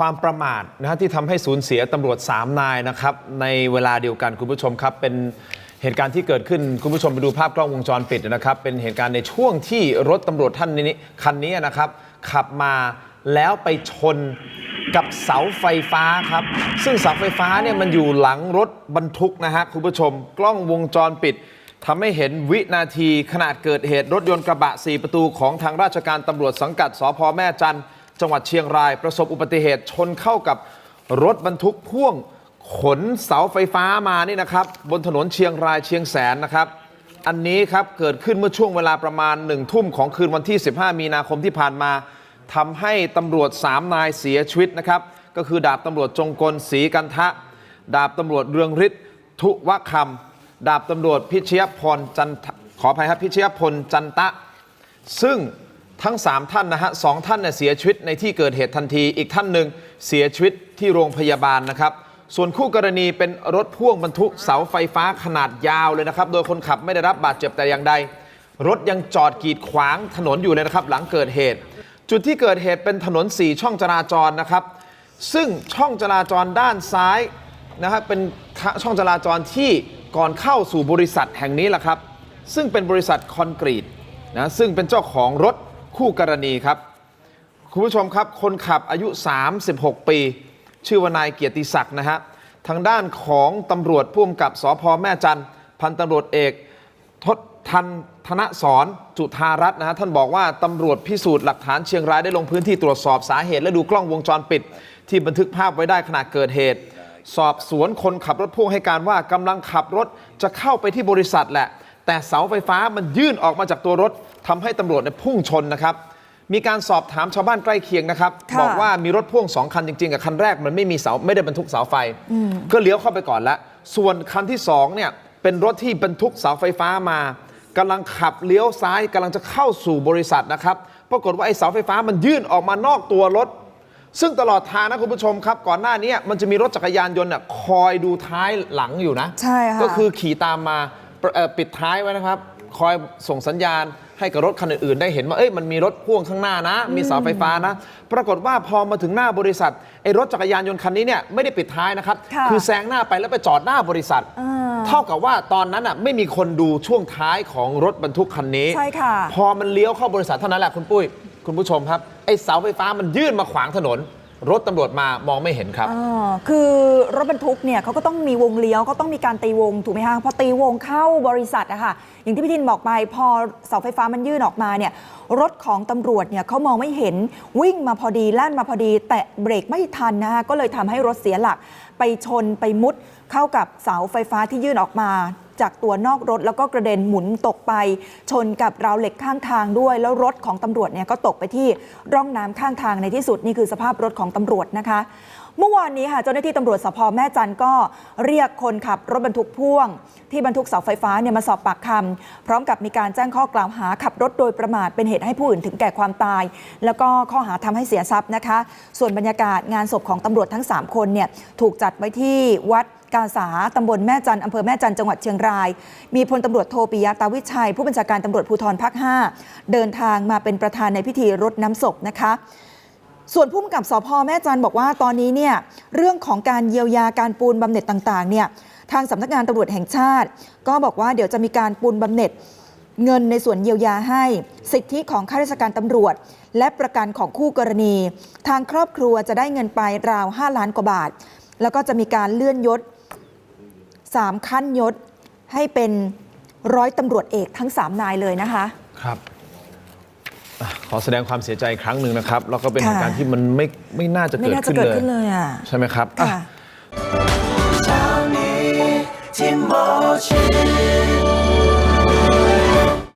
ความประมาทนะฮะที่ทำให้สูญเสียตำรวจ 3 นายนะครับ ในเวลาเดียวกันคุณผู้ชมครับ เป็นเหตุการณ์ที่เกิดขึ้นคุณผู้ชมไปดูภาพกล้องวงจรปิดนะครับ เป็นเหตุการณ์ในช่วงที่รถตำรวจท่านนี้คันนี้นะครับ ขับมาแล้วไปชนกับเสาไฟฟ้าครับ ซึ่งเสาไฟฟ้าเนี่ยมันอยู่หลังรถบรรทุกนะฮะคุณผู้ชม กล้องวงจรปิด ทำให้เห็นวินาทีขณะเกิดเหตุรถยนต์กระบะ 4 ประตูของทางราชการตำรวจสังกัดสพแม่จันทร์จังหวัดเชียงราย ประสบอุบัติเหตุชนเข้ากับรถบรรทุกพ่วงขนเสาไฟฟ้ามานี่นะครับ บนถนนเชียงรายเชียงแสนนะครับ อันนี้ครับเกิดขึ้นเมื่อช่วงเวลาประมาณหนึ่งทุ่มของคืนวันที่ 15 มีนาคมที่ผ่านมาทำให้ตำรวจ 3 นายเสียชีวิตนะครับ ก็คือดาบตำรวจจงกลศรีกันทะ ดาบตำรวจเรืองฤทธิ์ทุวคำ ดาบตำรวจพิชยพรจันทขออภัยครับพิชยพลจันตะ ซึ่งทั้ง 3 ท่านนะฮะสองท่านเนี่ยเสียชีวิตในที่เกิดเหตุทันที อีกท่านหนึ่งเสียชีวิตที่โรงพยาบาลนะครับ ส่วนคู่กรณีเป็นรถพ่วงบรรทุกเสาไฟฟ้าขนาดยาวเลยนะครับ โดยคนขับไม่ได้รับบาดเจ็บแต่อย่างใด รถยังจอดกีดขวางถนนอยู่เลยนะครับ หลังเกิดเหตุ จุดที่เกิดเหตุเป็นถนน 4 ช่องจราจรนะครับ ซึ่งช่องจราจรด้านซ้ายนะครับเป็นช่องจราจรที่ ก่อนเข้าสู่บริษัทแห่งนี้แหละครับ ซึ่งเป็นบริษัทคอนกรีตนะซึ่งเป็นเจ้าของรถคู่กรณีครับ คุณผู้ชมครับคนขับอายุ 36 ปี ชื่อว่านายเกียรติศักดิ์นะฮะทางด้านของตำรวจผู้กำกับสพแม่จันพันตำรวจเอกทศทันธนสอนจุธารัตน์นะฮะท่านบอกว่าตำรวจพิสูจน์หลักฐานเชียงรายได้ลงพื้นที่ตรวจสอบสาเหตุ และดูกล้องวงจรปิด ที่บันทึกภาพไว้ได้ขณะเกิดเหตุ สอบสวนคนขับรถพ่วงให้การว่ากำลังขับรถจะเข้าไปที่บริษัทแหละ แต่เสาไฟฟ้ามันยื่นออกมาจากตัวรถทำให้ตำรวจเนี่ยพุ่งชนนะครับ มีการสอบถามชาวบ้านใกล้เคียงนะครับค่ะบอกว่ามีรถพ่วงสองคันจริงๆกับคันแรกมันไม่มีเสาไม่ได้บรรทุกเสาไฟ ก็เลี้ยวเข้าไปก่อนแล้วส่วนคันที่สองเนี่ยเป็นรถที่บรรทุกเสาไฟฟ้ามากำลังขับเลี้ยวซ้ายกำลังจะเข้าสู่บริษัทนะครับปรากฏว่าไอ้เสาไฟฟ้ามันยื่นออกมานอกตัวรถ ซึ่งตลอดทางนะคุณผู้ชมครับ ก่อนหน้านี้มันจะมีรถจักรยานยนต์น่ะคอยดูท้ายหลังอยู่นะ ใช่ค่ะก็คือขี่ตามมาเอ่อปิดท้ายไว้นะครับ คอยส่งสัญญาณให้กับรถคันอื่นๆ ได้เห็นว่าเอ้ยมันมีรถพ่วงข้างหน้านะ มีเสาไฟฟ้านะ ปรากฏว่าพอมาถึงหน้าบริษัทไอ้รถจักรยานยนต์คันนี้เนี่ยไม่ได้ปิดท้ายนะครับค่ะอแซงหน้าไปแล้วไปจอดหน้าบริษัทอ่าเท่ากับว่าตอนนั้นอะไม่มีคนดูช่วงท้ายของรถบรรทุกคันนี้ใช่ค่ะพอมันเลี้ยวเข้าบริษัทเท่านั้นแหละคุณปุ้ย คุณผู้ชมครับ ไอ้เสาไฟฟ้ามันยื่นมาขวางถนน รถตำรวจมามองไม่เห็นครับ อ่าคือรถบรรทุกเนี่ยเขาก็ต้องมีวงเลี้ยวก็ต้องมีการตีวงถูกไหมคะพอตีวงเข้าบริษัทอะค่ะอย่างที่พี่ทินบอกไป พอเสาไฟฟ้ามันยื่นออกมาเนี่ยรถของตำรวจเนี่ยเขามองไม่เห็นวิ่งมาพอดีแล่นมาพอดี แต่เบรกไม่ทันนะคะก็เลยทำให้รถเสียหลัก ไปชนไปมุดเข้ากับเสาไฟฟ้าที่ยื่นออกมา จากตัวนอกรถ แล้วก็กระเด็นหมุนตกไป ชนกับราวเหล็กข้างทางด้วย แล้วรถของตำรวจเนี่ยก็ตกไปที่ร่องน้ำข้างทางในที่สุดนี่คือสภาพรถของตำรวจนะคะ เมื่อวานนี้ค่ะเจ้าหน้าที่ตำรวจสพแม่จันทร์ก็เรียกคนขับรถบรรทุกพ่วง ที่บรรทุกเสาไฟฟ้าเนี่ยมาสอบปากคำพร้อมกับมีการแจ้งข้อกล่าวหาขับรถโดยประมาทเป็นเหตุให้ผู้อื่นถึงแก่ความตาย แล้วก็ข้อหาทำให้เสียทรัพย์นะคะ ส่วนบรรยากาศงานศพของตำรวจทั้ง 3 คนเนี่ยถูกจัดไว้ที่วัด กาสาตำบลแม่จันอำเภอแม่จันจังหวัดเชียงราย มีพลตำรวจโทปิยะตาวิชัย ผู้บัญชาการตำรวจภูธรภาค 5 เดินทางมาเป็นประธานในพิธีรดน้ำศพนะคะส่วนผู้กำกับสพแม่จันบอกว่าตอนนี้เนี่ยเรื่องของการเยียวยาการปูนบำเหน็จต่างๆเนี่ยทางสำนักงานตำรวจแห่งชาติ ก็บอกว่าเดี๋ยวจะมีการปูนบำเหน็จ เงินในส่วนเยียวยาให้ สิทธิของข้าราชการตำรวจ และประกันของคู่กรณี ทางครอบครัวจะได้เงินไปราว 5 ล้านกว่าบาท แล้วก็จะมีการเลื่อนยศ 3ขั้นยศให้เป็นร้อยตำรวจเอกทั้ง3นายเลยนะคะ ครับอะขอแสดงความเสียใจอีกครั้งหนึ่งนะครับ แล้วก็เป็นค่ะเหตุการณ์ที่มันไม่ไม่น่าจะไม่เกิดน่าจะขึ้นเกิดเลย ขึ้นเลยอะ ใช่ไหมครับอะ ค่ะ เช้านี้ที่หมอชิด